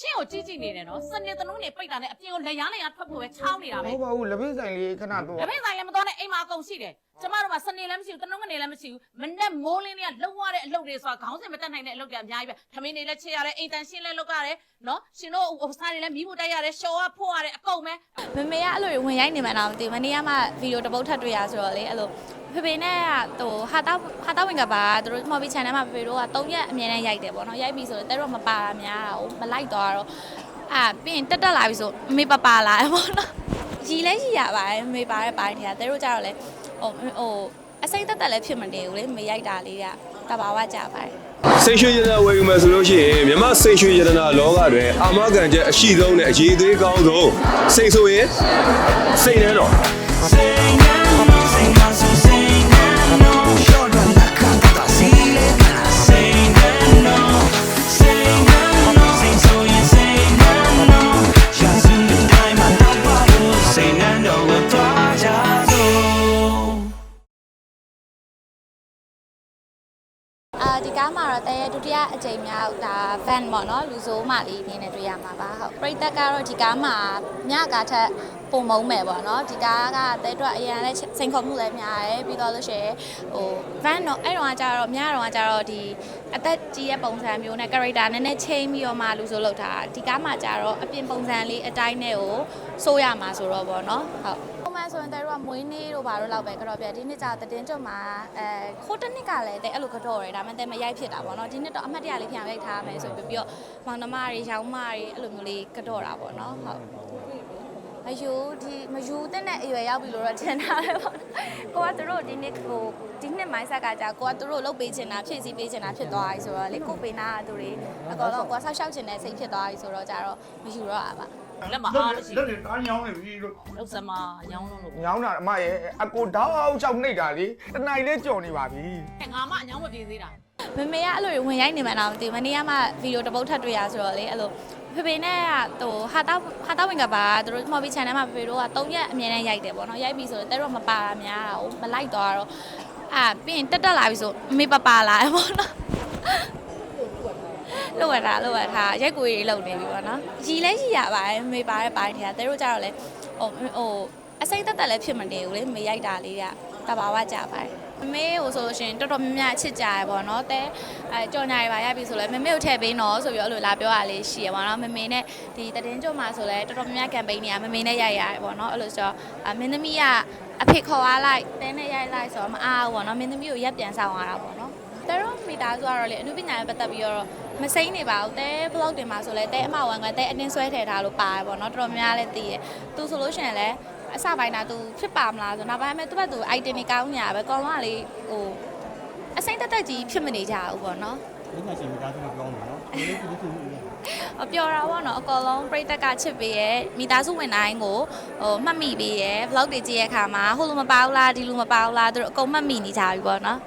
ရှင်းကိုကြည့်ကြည့်နေတယ်နော်စနေတနုံးနေပိတ်တာနဲ့အပြင်ကိုလက်ရမ်းလက်ရမ်းထွက်ဖို့ပဲချောင်းနေတာပဲဟုတ်ပါဘူးလက်ဖက်ဆိုင်လေးခဏတော့တပည့်ဆိုင်လည်းမတော်နဲ့အိမ်မှာအကုန်ရှိတယ်ကျမတို့ကစနေလည်းမရှိဘူးတနုံးကနေလည်းမရှိဘူးမနဲ့မိုးလင်းလေးကလှုပ်ရတဲ့အလုပ်တွေဆိုတာခေါင်းစဉ်မတက်နိုင်တဲ့အလုပ်တွေအများကြီးပဲထမင်းတွေလည်းချက်ရတယ်အိမ်တန်ရှင်းလည်းလုပ်ရတယ်နော်ရှင်တို့ဟိုစားတွေလည်းမီးဖို့တိုက်ရတယ်ရှော်ရဖို့ရတယ်အကုန်ပဲမမေကအဲ့လိုဝင်ရိုက်နေမှန်းတော့မသိဘူးမနေ့ကမှဗီဒီယိုတစ်ပုတ်ထပ်တွေ့ရဆိုတော့လေအဲ့လို ဖေဖေနဲ့ကဟိုဟာတာဟာတာဝင်ကပါသူတို့ movie channel မှာဖေဖေတို့က3ရက်အမြဲတမ်းရိုက်တယ်ပေါ့နော်ရိုက်ပြီဆိုတော့တဲတော့မပါတာများတာဟိုမလိုက်တော့တော့အာပြီးရင်တက်တက်လာပြီဆိုအမေပပါလာတယ်ပေါ့နော်ရီလဲရီရပါတယ်အမေပါတဲ့ပိုင်းထဲကတဲတို့ကြတော့လေဟိုဟိုအစိမ့်တက်တက်လည်းဖြစ်မနေဘူးလေမေရိုက်တာလေးကတဘာဝကြပါတယ်စိတ်ရွှေရတနာဝယ်ယူမယ်ဆိုလို့ရှိရင်မြမစိတ်ရွှေရတနာလောကတွင်အာမခံချက်အရှိဆုံးနဲ့အရေးသေးကောင်းဆုံးစိတ်ဆိုရင်စိတ်နှမ်း တော် Say no, no, သွားကြတော့အာဒီကားမှာတော့တရဲ့ဒုတိယအကြိမ်မြောက်ဒါ van ပေါ့နော်လူဆိုးမလေးအနေနဲ့တွေ့ရမှာပါဟုတ်ပရိသတ်ကတော့ဒီကားမှာညကားထက် ပုံမုံမယ်ပေါ့နော်ဒီကားကတဲအတွက်အရင်လည်းစိန်ခေါ်မှုလည်းများတယ်ပြီးတော့လို့ရှိရင်ဟို van တော့အဲ့တော့ကကြတော့ညတော့ကကြတော့ဒီအသက်ကြီးရဲ့ပုံစံမျိုးနဲ့ character နည်းနည်းချိန်ပြီးတော့မှလူဆိုးလောက်တာဒီကားမှာကြတော့အပြင်ပုံစံလေးအတိုင်းနဲ့ကိုစိုးရမှာဆိုတော့ပေါ့နော်ဟုတ်ပုံမှန်ဆိုရင်တဲတို့ကမွေးနေ့တို့ဘာတို့လောက်ပဲကတော့ပြဒီနှစ်ကျတည်င်းကျွတ်မှာအဲခိုးတစ်နှစ်ကလည်းတဲအဲ့လိုကတော့ရယ်ဒါမှတဲမရိုက်ဖြစ်တာပေါ့နော်ဒီနှစ်တော့အမှတ်တရလေးပြန်ရိုက်ထားမယ်ဆိုပြီးပြီးတော့မောင်နှမတွေရောင်းမတွေအဲ့လိုမျိုးလေးကတော့တာပေါ့နော်ဟုတ် အယူဒီမယူတဲ့နဲ့အရွယ်ရောက်ပြီလို့တော့ထင်တာပဲပေါ့ကိုကသူတို့ဒီနှစ်ကိုဒီနှစ်မိုင်းဆက်ကကြာကိုကသူတို့လုတ်ပေးချင်တာဖြည့်ဆည်းပေးချင်တာဖြစ်သွားပြီဆိုတော့လေကိုပေးနာကသူတွေအကောင်လုံးကိုကဆောက်ရှောက်ချင်တဲ့စိတ်ဖြစ်သွားပြီဆိုတော့ကြာတော့မယူတော့တာပါလက်မအားမရှိလက်တွေတားညောင်းနေပြီလို့လောက်စမရောင်းလုံးလို့ညောင်းတာအမရဲ့အကိုတောက်ချောက်နှိပ်တာလေတနိုင်လေးကြော်နေပါပြီငါမအညောင်းမပြေသေးတာ မမေကအဲ့လိုဝင်ရိုက်နေမှန်းတော့မသိဘူးမနေ့ကမှဗီဒီယိုတစ်ပုတ်ထပ်တွေ့ရဆိုတော့လေအဲ့လိုဖေဖေနဲ့ကဟိုဟာတာဟာတာဝင်ကပါသူတို့ movie channel မှာဖေဖေတို့က3ရက်အမြဲတမ်းရိုက်တယ်ပေါ့နော်ရိုက်ပြီဆိုတော့တဲတော့မပါတာများတာဟိုမလိုက်တော့တော့အာပြီးရင်တက်တက်လာပြီဆိုအမေပပါလာတယ်ပေါ့နော်လောက်ရတာလောက်ရတာရက်ကိုကြီးလောက်နေပြီပေါ့နော်ရီလဲရီရပါတယ်မေပါတဲ့ပိုင်းထဲကတဲတို့ကြတော့လေဟိုဟိုအစိမ့်တက်တက်လည်းဖြစ်မနေဘူးလေမေရိုက်တာလေးက တဘာဝကြပါတယ်မမေကိုဆိုလို့ရှိရင်တော်တော်များများအချစ်ကြရပေါ့နော်တဲအဲကြော်ညာရပါရပြီဆိုလဲမမေကိုထည့်ပေးနော်ဆိုပြီးတော့အဲ့လိုလာပြောရလေးရှိရပါတော့မမေနဲ့ဒီတည်င်းကြုံမှာဆိုလဲတော်တော်များများ campaign တွေကမမေနဲ့ရိုက်ရတယ်ပေါ့နော်အဲ့လိုဆိုတော့အမင်းသမီးကအဖေခေါ်သွားလိုက်တဲနဲ့ရိုက်လိုက်ဆိုတော့မအားဘူးပေါ့နော်မင်းသမီးကိုရက်ပြန်ဆောင်ရတာပေါ့နော်တဲတော့မီတာဆိုတော့လေအနုပညာနဲ့ပတ်သက်ပြီးတော့မစိမ့်နေပါဘူးတဲ blog တင်မှာဆိုလဲတဲအမဝန်ကတဲအတင်းဆွဲထည့်ထားလို့ပါတယ်ပေါ့နော်တော်တော်များများလည်းသိရသူဆိုလို့ရှိရင်လည်း အစပိုင်းတာသူဖြစ်ပါမလားဆိုနောက်ပိုင်းမှာသူ့ဘက်သူ item တွေကောင်းညာပဲကောင်းကလေဟိုအစိမ့်တက်တက်ကြီးဖြစ်မနေကြဘူးပေါ့နော်ဒီမှာရှင်မိသားစုမပြောမှာနော်ဒီလိုဒီလိုဒီလိုအပြောတာပေါ့နော်အကောလုံးပြိတက်ကချစ်ပေးရဲ့မိသားစုဝင်တိုင်းကိုဟိုမှတ်မိပေးရဲ့ vlog တွေကြည့်ရတဲ့အခါမှာဟိုလိုမပါဘူးလားဒီလိုမပါဘူးလားသူတို့အကုန်မှတ်မိနေကြပြီပေါ့နော်